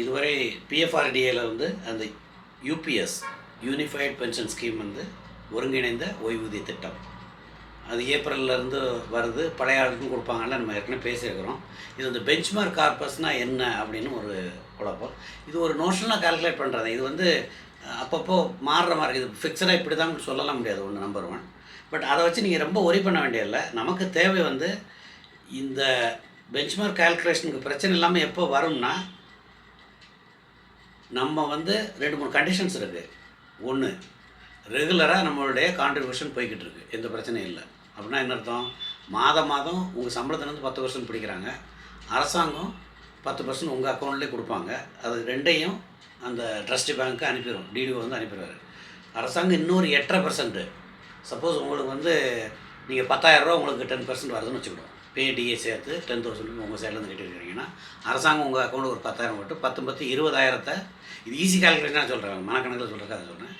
இதுவரை பிஎஃப்ஆர்டிஏல வந்து அந்த யூபிஎஸ் யூனிஃபைட் பென்ஷன் ஸ்கீம் வந்து ஒருங்கிணைந்த ஓய்வூதிய திட்டம். அது ஏப்ரல்லேருந்து வருது. பழைய ஆளுக்கும் கொடுப்பாங்கன்னு நம்ம ஏற்கனவே பேசியிருக்கிறோம். இது வந்து பெஞ்ச்மார்க் கார்பஸ்னால் என்ன அப்படின்னு ஒரு குழப்பம். இது ஒரு நோஷனாக கால்குலேட் பண்ணுறது இது வந்து அப்பப்போ மாறுற மாதிரி இது ஃபிக்ஸடாக இப்படி தான் சொல்லலாம் முடியாது. ஒன்று நம்பர் ஒன் பட் அதை வச்சு நீங்கள் ரொம்ப ஒரி பண்ண வேண்டியதில்லை. நமக்கு தேவை வந்து இந்த பெஞ்ச்மார்க் கால்குலேஷனுக்கு பிரச்சனை இல்லாமல் எப்போ வரும்னா நம்ம வந்து ரெண்டு மூணு கண்டிஷன்ஸ் இருக்குது ஒன்று ரெகுலராக நம்மளுடைய கான்ட்ரிபியூஷன் போய்கிட்டு இருக்குது எந்த பிரச்சனையும் இல்லை. அப்படின்னா என்ன அர்த்தம்? மாதம் மாதம் உங்கள் சம்பளத்துலேருந்து பத்து பர்சன்ட் பிடிக்கிறாங்க. அரசாங்கம் பத்து பர்சன்ட் உங்கள் அக்கௌண்ட்லேயே கொடுப்பாங்க. அது ரெண்டையும் அந்த ட்ரஸ்ட் பேங்க்கு அனுப்பிடுவோம் டிடிஓ வந்து அனுப்பிடுவார். அரசாங்கம் இன்னொரு எட்டரை பர்சன்ட்டு சப்போஸ் உங்களுக்கு வந்து நீங்கள் பத்தாயிரரூவா உங்களுக்கு டென் பர்சன்ட் வருதுன்னு வச்சுக்கிடுவோம். பே டிஏ சேர்த்து டென் தௌசண்ட் உங்கள் சைட்லேருந்து வச்சுருக்கீங்கன்னா அரசாங்கம் உங்கள் அக்கௌண்ட்டுக்கு ஒரு பத்தாயிரம் போட்டு பத்து பத்து இருபதாயிரத்தை இது ஈஸி கால்குலேஷனாக சொல்கிறாங்க மனக்கணக்கில் சொல்கிறதுக்கு அதை சொல்கிறேன்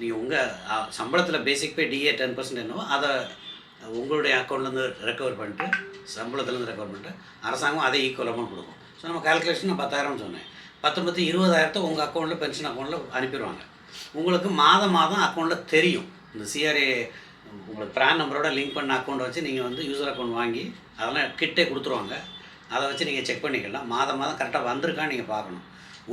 நீங்கள் உங்கள் சம்பளத்தில் basic pay DA ten percent என்னவோ அதை உங்களுடைய அக்கௌண்ட்லேருந்து ரெக்கவர் பண்ணிட்டு சம்பளத்துலேருந்து ரெக்கவர் பண்ணிட்டு அரசாங்கம் அதே ஈக்குவல் அமௌண்ட் கொடுக்கும். ஸோ நம்ம கால்குலேஷன் நான் பத்தாயிரம்னு சொன்னேன். பத்து பத்து இருபதாயிரத்தை உங்கள் அக்கௌண்ட்டில் பென்ஷன் அக்கௌண்ட்டில் அனுப்பிடுவாங்க. உங்களுக்கு மாதம் மாதம் அக்கௌண்ட்டில் தெரியும். இந்த சிஆர்ஏ உங்களுக்கு ப்ரான் நம்பரோட லிங்க் பண்ண அக்கௌண்ட் வச்சு நீங்கள் வந்து யூசர் அக்கௌண்ட் வாங்கி அதெல்லாம் கிட்டே கொடுத்துருவாங்க. அதை வச்சு நீங்கள் செக் பண்ணிக்கலாம். மாதம் மாதம் கரெக்டாக வந்திருக்கான்னு நீங்கள் பார்க்கணும்.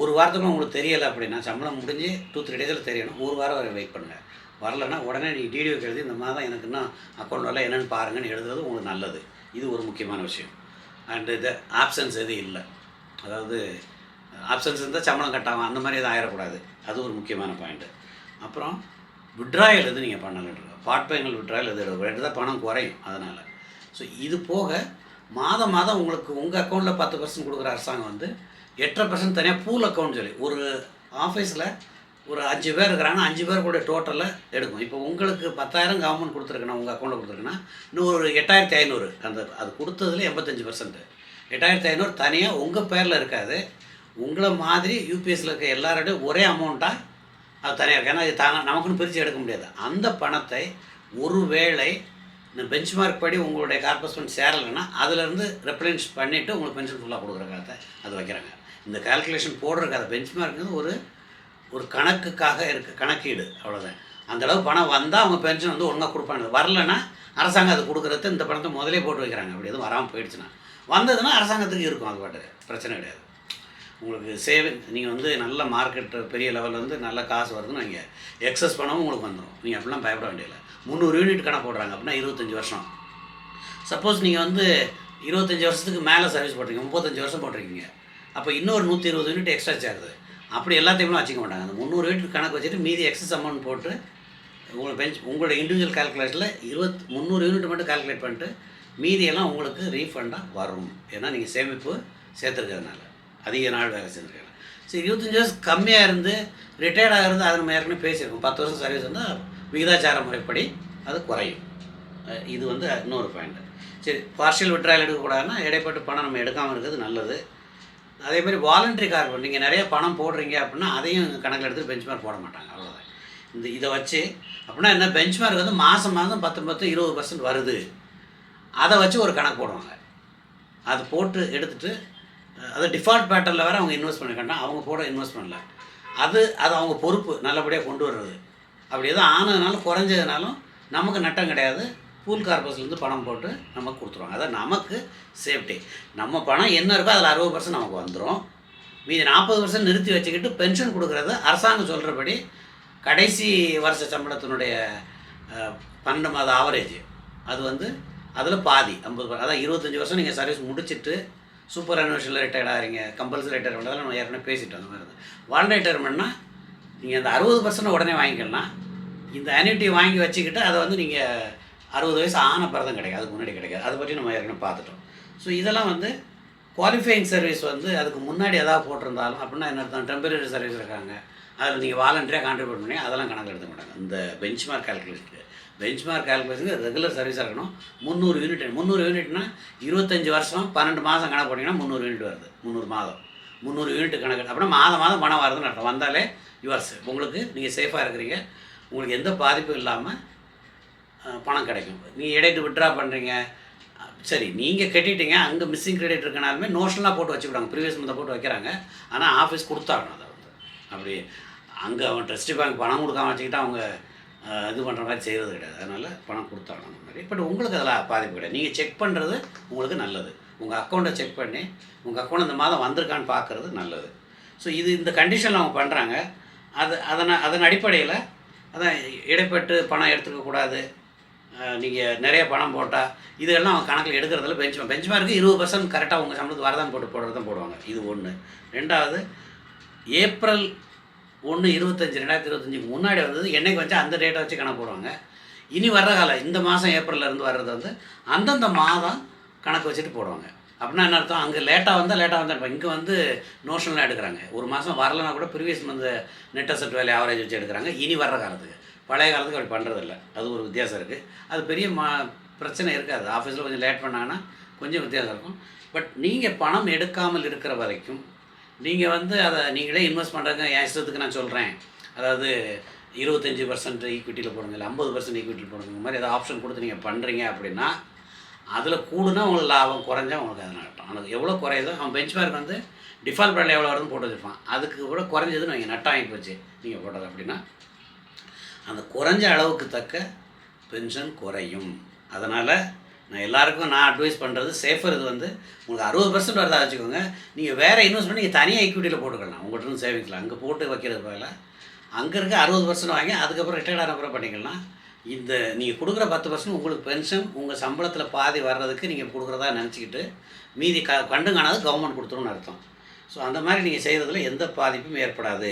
ஒரு வாரத்துக்கு உங்களுக்கு தெரியலை அப்படின்னா சம்பளம் முடிஞ்சு டூ த்ரீ டேஸில் தெரியணும். ஒரு வாரம் வரை வெயிட் பண்ணுங்கள் வரலன்னா உடனே நீங்கள் டிடிஓ எழுதி இந்த மாதம் எனக்கு இன்னும் அக்கௌண்ட் வரல என்னென்னு பாருங்கன்னு எழுதுறது உங்களுக்கு நல்லது. இது ஒரு முக்கியமான விஷயம். அண்டு இது ஆப்ஷன்ஸ் எதுவும் இல்லை. அதாவது ஆப்ஷன்ஸ் இருந்தால் சம்பளம் கட்டாகும் அந்த மாதிரி எதுவும் ஆயிடக்கூடாது அது ஒரு முக்கியமான பாயிண்ட்டு அப்புறம் விட்ராயல் எது நீங்கள் பண்ணலாம் பார்ட் பேமெண்ட் விட்ராயல் எது தான் பணம் குறையும் அதனால். ஸோ இது போக மாதம் மாதம் உங்களுக்கு உங்கள் அக்கௌண்ட்டில் பத்து பர்சன்ட் கொடுக்குற அரசாங்கம் வந்து எட்டரை பர்சன்ட் தனியாக பூல் அக்கௌண்ட் சொல்லி ஒரு ஆஃபீஸில் ஒரு அஞ்சு பேர் இருக்கிறாங்கன்னா அஞ்சு பேர் கூட டோட்டலாக எடுக்கும். இப்போ உங்களுக்கு பத்தாயிரம் கவர்மெண்ட் கொடுத்துருக்குன்னா உங்கள் அக்கௌண்ட்டில் கொடுத்துருக்குன்னா இன்னும் ஒரு எட்டாயிரத்தி ஐநூறு அந்த அது கொடுத்ததுல எண்பத்தஞ்சு பர்சன்ட் எட்டாயிரத்தி ஐநூறு தனியாக உங்கள் பேரில் இருக்காது. உங்களை மாதிரி யூபிஎஸ்சில் இருக்க எல்லாரோடையும் ஒரே அமௌண்ட்டாக அது தனியாக இருக்கு. ஏன்னா இது தானே நமக்குன்னு பிரித்து எடுக்க முடியாது. அந்த பணத்தை ஒருவேளை இந்த பெஞ்ச்மார்க் படி உங்களுடைய கார்பஸ்மெண்ட் சேரலைன்னா அதுலேருந்து ரெப்ளன்ஸ் பண்ணிவிட்டு உங்களுக்கு பென்ஷன் ஃபுல்லாக கொடுக்குற காலத்தை அது வைக்கிறாங்க. இந்த கால்குலேஷன் போடுறதுக்கு அதை பெஞ்ச்மார்க்குங்கிறது ஒரு ஒரு கணக்குக்காக இருக்க. கணக்கீடு. அவ்வளோதான் அந்தளவு பணம் வந்தால் அவங்க பென்ஷன் வந்து ஒழுங்காக கொடுப்பாங்க. வரலன்னா அரசாங்கம் அது கொடுக்குறது இந்த பணத்தை முதலே போட்டு வைக்கிறாங்க. அப்படி எதுவும் வராமல் போயிடுச்சுன்னா. வந்ததுன்னா அரசாங்கத்துக்கு இருக்கும். அது பாட்டு பிரச்சனை கிடையாது. உங்களுக்கு சேவிங் நீங்கள் வந்து நல்ல மார்க்கெட் பெரிய லெவலில் வந்து நல்ல காசு வருதுன்னு நீங்கள் எக்ஸஸ் பண்ணவும் உங்களுக்கு வந்துடும் நீங்கள் அப்படிலாம் பயப்பட வேண்டியதில்லை. முந்நூறு யூனிட் கணக்கு போடுறாங்க. அப்படின்னா இருபத்தஞ்சி வருஷம். சப்போஸ் நீங்கள் வந்து இருபத்தஞ்சி வருஷத்துக்கு மேலே சர்வீஸ் போட்டிருக்கீங்க. முப்பத்தஞ்சு வருஷம் போட்டிருக்கீங்க. அப்போ இன்னொரு நூற்றி இருபது யூனிட் எக்ஸ்ட்ரா சேருது. அப்படி எல்லாத்தையுமே வச்சுக்க மாட்டாங்க. அந்த முந்நூறு யூனிட் கணக்கு வச்சுட்டு மீதி எக்ஸஸ் அமௌண்ட் போட்டு உங்களை பெஞ்ச் உங்களோட இண்டிவிஜுவல் கால்குலேஷனில் இருபத் முந்நூறு யூனிட் மட்டும் கால்குலேட் பண்ணிட்டு மீதியெல்லாம் உங்களுக்கு ரீஃபண்டாக வரும். ஏன்னா நீங்கள் சேமிப்பு சேர்த்துருக்கிறதுனால. அதிக நாள் வேலை செஞ்சுருக்காங்க. சரி இருபத்தஞ்சி வருஷம் கம்மியாக இருந்து ரிட்டையர்ட் ஆகிறது அது நம்ம ஏற்கனவே பேசியிருக்கோம். பத்து வருஷம் சர்வீஸ் இருந்தால் விகிதாச்சார முறைப்படி அது குறையும். இது வந்து இன்னொரு பாயிண்ட் சரி பார்ஷியல் விட்ராயல் எடுக்கக்கூடாதுன்னா இடைப்பட்டு பணம் நம்ம எடுக்காமல் இருக்கிறது நல்லது. அதே மாதிரி வாலண்டரி கார்பன் நீங்கள் நிறைய பணம் போடுறீங்க அப்படின்னா அதையும் கணக்கில் எடுத்து பெஞ்ச்மார்க் போட மாட்டாங்க. அவ்வளோதான் இந்த இதை வச்சு அப்படின்னா என்ன பெஞ்ச்மார்க் வந்து மாதம் மாதம் பத்து பத்து இருபது பர்சன்ட் வருது. அதை வச்சு ஒரு கணக்கு போடுவாங்க. அது போட்டு எடுத்துகிட்டு அது டிஃபால்ட் பேட்டரில் வேறு அவங்க இன்வெஸ்ட் பண்ணிக்கிட்டாங்க அவங்க போட இன்வெஸ்ட் பண்ணல அது அது அவங்க பொறுப்பு நல்லபடியாக கொண்டு வர்றது. அப்படி எதுவும் ஆனதுனாலும் குறைஞ்சதுனாலும் நமக்கு நட்டம் கிடையாது. பூல் கார்பஸ்லேருந்து பணம் போட்டு நமக்கு கொடுத்துருவாங்க. அதான் நமக்கு சேஃப்டி நம்ம பணம் என்ன இருக்கோ அதில் அறுபது பர்சன்ட் நமக்கு வந்துடும் மீதி நாற்பது பர்சன்ட் நிறுத்தி வச்சுக்கிட்டு பென்ஷன் கொடுக்குறது அரசாங்கம் சொல்கிறபடி கடைசி வருஷ சம்பளத்தினுடைய பன்னெண்டு மாத ஆவரேஜ் அது வந்து அதில் பாதி ஐம்பது அதான் இருபத்தஞ்சி வருஷம் நீங்கள் சர்வீஸ் முடிச்சிட்டு சூப்பர் அனிவர்சரியில் ரிட்டையர்ட் ஆகிறீங்க கம்பல்சரி ரிட்டையர் பண்ணுறதால நம்ம ஏற்கனவே பேசிட்டோம் அந்த மாதிரி வாலண்டரி ரிட்டையர்மெண்ட்னா நீங்கள் அந்த அறுபது பர்சன்ட் உடனே வாங்கிக்கலாம். இந்த அனிட்டி வாங்கி வச்சுக்கிட்டு அதை வந்து நீங்கள் அறுபது வயசு ஆன பிறதும் கிடைக்காது. அதுக்கு முன்னாடி கிடைக்காது. அதை பற்றி நம்ம ஏற்கனவே பார்த்துட்டோம். ஸோ இதெல்லாம் வந்து குவாலிஃபைங் சர்வீஸ் வந்து அதுக்கு முன்னாடி எதாவது போட்டிருந்தாலும் அப்படின்னா என்ன அர்த்தம்? டெம்பரரி சர்வீஸ் இருக்காங்க. அதில் நீங்கள் வாலண்டரியாக கான்ட்ரிபியூட் பண்ணி அதெல்லாம் கணக்கு எடுக்க மாட்டாங்க. இந்த பெஞ்ச்மார்க் கால்குலேஷனுக்கு பெஞ்ச்மார்க் கால்குலேஷனுக்கு ரெகுலர் சர்வீஸாக இருக்கணும். முந்நூறு யூனிட் முந்நூறு யூனிட்னா இருபத்தஞ்சி வருஷம் பன்னெண்டு மாதம் கணக்கு போட்டிங்கன்னா முந்நூறு யூனிட் வருது. முந்நூறு மாதம். முந்நூறு யூனிட் கணக்கு. அப்படின்னா மாதம் மாதம் பணம் வருதுன்னு அர்த்தம். வந்தாலே யுவர்ஸ் உங்களுக்கு நீங்கள் சேஃபாக இருக்கிறீங்க. உங்களுக்கு எந்த பாதிப்பும் இல்லாமல் பணம் கிடைக்கும். நீங்கள் இடையிட்டு விட்ரா பண்ணுறீங்க சரி நீங்கள் கட்டிட்டீங்க. அங்கே மிஸ்ஸிங் கிரெடிட் இருக்கனாலுமே நோஷனலாக போட்டு வச்சுக்கிட்டாங்க ப்ரீவியஸ் மந்தை போட்டு வைக்கிறாங்க. ஆனால் ஆஃபீஸ் கொடுத்தாகணும் அதை வந்து. அப்படி அங்கே அவன் ட்ரஸ்டி பேங்க் பணம் கொடுக்காம வச்சுக்கிட்டா அவங்க இது பண்ணுற மாதிரி செய்கிறது கிடையாது. அதனால் பணம் கொடுத்தாங்க அந்த மாதிரி. பட் உங்களுக்கு அதெல்லாம் பாதிப்பு கிடையாது. நீங்கள் செக் பண்ணுறது உங்களுக்கு நல்லது. உங்கள் அக்கௌண்ட்டை செக் பண்ணி உங்கள் அக்கௌண்ட் இந்த மாதம் வந்திருக்கான்னு பார்க்குறது நல்லது. ஸோ இது இந்த கண்டிஷனில் அவங்க பண்ணுறாங்க அது அதனை அதன் அடிப்படையில் அதான் இடைப்பட்டு பணம் எடுத்துக்கக்கூடாது நீங்கள் நிறைய பணம் போட்டால் இதெல்லாம் அவங்க கணக்கில் எடுக்கிறதுல பெஞ்ச் பெஞ்ச் மார்க்கு இருபது பர்சன்ட் கரெக்டாக உங்கள் சம்பளத்துக்கு வரதான் போட்டு போடுறது தான் போடுவாங்க. இது ஒன்று ரெண்டாவது ஏப்ரல் ஒன்று இருபத்தஞ்சி ரெண்டாயிரத்தி இருபத்தஞ்சுக்கு முன்னாடி வந்தது என்றைக்கு வச்சா அந்த டேட்டை வச்சு கணக்கு போடுவாங்க. இனி வர்ற காலம் இந்த மாதம் ஏப்ரல்லேருந்து வர்றது வந்து அந்தந்த மாதம் கணக்கு வச்சுட்டு போடுவாங்க. அப்படின்னா என்ன அர்த்தம்? அங்கே லேட்டாக வந்தால் லேட்டாக வந்தால் இப்போ இங்கே வந்து நோஷனலாக எடுக்கிறாங்க. ஒரு மாதம் வரலனா கூட previous month net asset value average வச்சு எடுக்கிறாங்க. இனி வர்ற காலத்துக்கு. பழைய காலத்துக்கு அப்படி பண்ணுறதில்ல அது ஒரு வித்தியாசம் இருக்குது அது பெரிய மா பிரச்சனை இருக்காது. ஆஃபீஸில் கொஞ்சம் லேட் பண்ணாங்கன்னா கொஞ்சம் வித்தியாசம் இருக்கும். பட் நீங்கள் பணம் எடுக்காமல் இருக்கிற வரைக்கும் நீங்கள் வந்து அதை நீங்களே இன்வெஸ்ட் பண்ணுறதுங்க என் இஷ்டத்துக்கு நான் சொல்கிறேன் அதாவது இருபத்தஞ்சி பர்சன்ட் ஈக்விட்டியில் போடுங்க இல்லை ஐம்பது பர்சன்ட் ஈக்விட்டியில் போடுங்க இந்த மாதிரி ஏதாவது ஆப்ஷன் கொடுத்து நீங்கள் பண்ணுறீங்க அப்படின்னா அதில் கூடுனா உங்களுக்கு லாபம் குறைஞ்சா உங்களுக்கு அது நட்டம் ஆனால் எவ்வளோ குறையுதோ அவன் பெஞ்ச்மார்க் வந்து டிஃபால்ட் பேரில் எவ்வளோ வருதுன்னு போட்டு வச்சுருப்பான். அதுக்கு கூட குறைஞ்சதுன்னு நீங்கள் நட்டம் ஆகி போச்சு நீங்கள் போட்டது அப்படின்னா. அந்த குறைஞ்ச அளவுக்கு தக்க பென்ஷன் குறையும். அதனால் நான் எல்லாருக்கும் நான் அட்வைஸ் பண்ணுறது சேஃபர் இது வந்து உங்களுக்கு அறுபது பர்சன்ட் வரதா வச்சுக்கோங்க. நீங்கள் வேறு இன்வெஸ்ட்மெண்ட் நீங்கள் தனியாக ஈக்விட்டியில் போட்டுக்கலாம். உங்கள்கிட்ட இருந்து சேவிங்ஸில் அங்கே போட்டு வைக்கிறது பதிலாக அங்கே இருக்க அறுபது பர்சன்ட் வாங்கி அதுக்கப்புறம் ரிட்டையர்ட் ஆன அப்புறம் பண்ணிக்கலாம் இந்த நீங்கள் கொடுக்குற பத்து பர்சன்ட் உங்களுக்கு பென்ஷன் உங்கள் சம்பளத்தில் பாதி வர்றதுக்கு நீங்கள் கொடுக்குறதா நினச்சிக்கிட்டு மீதி க கண்டு காணாது கவர்மெண்ட் கொடுத்துருன்னு அர்த்தம். ஸோ அந்த மாதிரி நீங்கள் செய்கிறதுல எந்த பாதிப்பும் ஏற்படாது.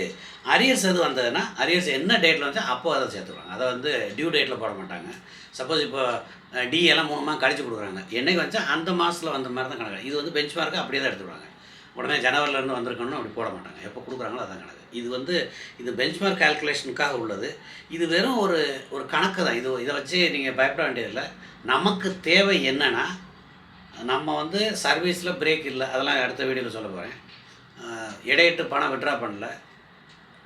அரியர்ஸ் எது வந்ததுன்னா அரியர்ஸ் என்ன டேட்டில் வந்து அப்போ அதை சேர்த்துருவாங்க அதை வந்து டியூ டேட்டில் போட மாட்டாங்க. சப்போஸ் இப்போ டி எல்லாம் மூணு மாதம் கழிச்சு கொடுக்குறாங்க. என்னைக்கு வச்சா அந்த மாதத்தில் வந்த மாதிரி தான் கணக்கு. இது வந்து பெஞ்ச் மார்க்கு அப்படியே தான் எடுத்துடுவாங்க. உடனே ஜனவரிலேருந்து வந்திருக்கணும்னு அப்படி போட மாட்டாங்க. எப்போ கொடுக்குறாங்களோ அதான் கணக்கு. இது வந்து இது பெஞ்ச்மார்க் கால்குலேஷனுக்காக உள்ளது. இது வெறும் ஒரு ஒரு கணக்கு தான். இது இதை வச்சு நீங்கள் பயப்பட வேண்டியதில்லை. நமக்கு தேவை என்னென்னா நம்ம வந்து சர்வீஸில் பிரேக் இல்லை. அதெல்லாம் அடுத்த வீடியோவில் சொல்ல போகிறேன் இடையிட்டு பணம் விட்ரா பண்ணல.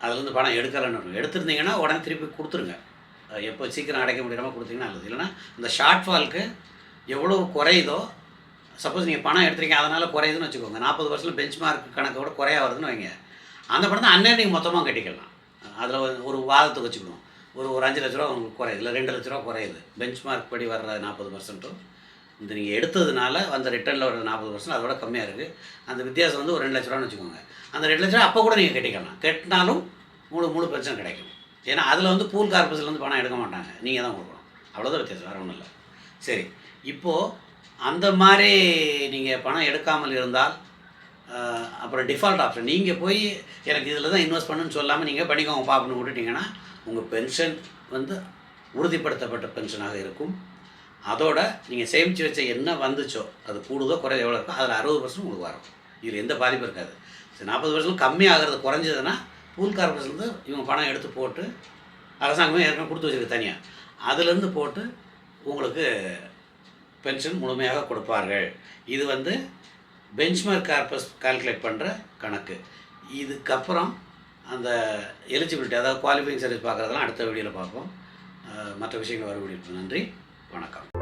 அதுலேருந்து பணம் எடுக்கலைன்னு எடுத்திருந்தீங்கன்னா உடனே திருப்பி கொடுத்துருங்க. எப்போ சீக்கிரம் அடைக்க முடியாமல் கொடுத்தீங்கன்னா நல்லது. இல்லைன்னா இந்த ஷார்ட் ஃபால்க்கு எவ்வளோ குறையுதோ சப்போஸ் நீங்கள் பணம் எடுத்துருக்கீங்க அதனால் குறையுதுன்னு வச்சுக்கோங்க. நாற்பது வருஷத்தில் பெஞ்ச் மார்க் கணக்கோட குறையா வருதுன்னு வைங்க. அந்த பணத்தை அன்னே நீங்கள் மொத்தமாக கட்டிக்கலாம். அதில் ஒரு வாதத்துக்கு வச்சுக்கணும். ஒரு ஒரு அஞ்சு லட்ச ரூபா உங்களுக்கு குறையுது. இல்லை ரெண்டு லட்ச ரூபா குறையுது. பெஞ்ச் மார்க் படி வர்ற நாற்பது பர்சன்ட்டும் இந்த நீங்கள் எடுத்ததுனால அந்த ரிட்டர்னில் ஒரு நாற்பது பர்சன்ட் அதோட கம்மியாக இருக்குது அந்த வித்தியாசம் வந்து ஒரு ரெண்டு லட்ச ரூபான்னு வச்சுக்கோங்க. அந்த ரெண்டு லட்ச ரூபா அப்போ கூட நீங்கள் கட்டிக்கலாம். கட்டினாலும் மூணு முழு பிரச்சனை கிடைக்கும். ஏன்னா அதில் வந்து பூல் கார்பஸ்லேருந்து பணம் எடுக்க மாட்டாங்க. நீங்கள் தான் கொடுக்கணும். அவ்வளோதான் வித்தியாசம். வேறு ஒன்றும் இல்லை. சரி. இப்போது அந்த மாதிரி நீங்கள் பணம் எடுக்காமல் இருந்தால் அப்புறம் டிஃபால்ட் ஆப்ஷன் நீங்கள் போய் எனக்கு இதில் தான் இன்வெஸ்ட் பண்ணுன்னு சொல்லாமல் நீங்கள் பண்ணிக்கோங்க பாப்புன்னு விட்டுட்டிங்கன்னா உங்கள் பென்ஷன் வந்து உறுதிப்படுத்தப்பட்ட பென்ஷனாக இருக்கும். அதோட நீங்கள் சேமித்து வச்ச என்ன வந்துச்சோ அது கூடுதோ குறைய எவ்வளோ இருக்கோ அதில் அறுபது பர்சன்ட் உங்களுக்கு வரும். இதில் எந்த பாதிப்பும் இருக்காது. சரி நாற்பது பர்சன்ட் கம்மியாகிறது குறைஞ்சதுன்னா பூல் கார்பரேஷன்லேருந்து இவங்க பணம் எடுத்து போட்டு அரசாங்கமே ஏற்கனவே கொடுத்து வச்சுருக்கு தனியாக அதுலேருந்து போட்டு உங்களுக்கு பென்ஷன் முழுமையாக கொடுப்பார்கள். இது வந்து பெஞ்ச்மார்க் கார்பஸ் கால்குலேட் பண்ணுற கணக்கு. இதுக்கப்புறம் அந்த எலிஜிபிலிட்டி அதாவது குவாலிஃபைங் சர்வீஸ் பார்க்குறதெல்லாம் அடுத்த வீடியோவில் பார்ப்போம். மற்ற விஷயங்கள் வர வீடியோ நன்றி. வணக்கம்.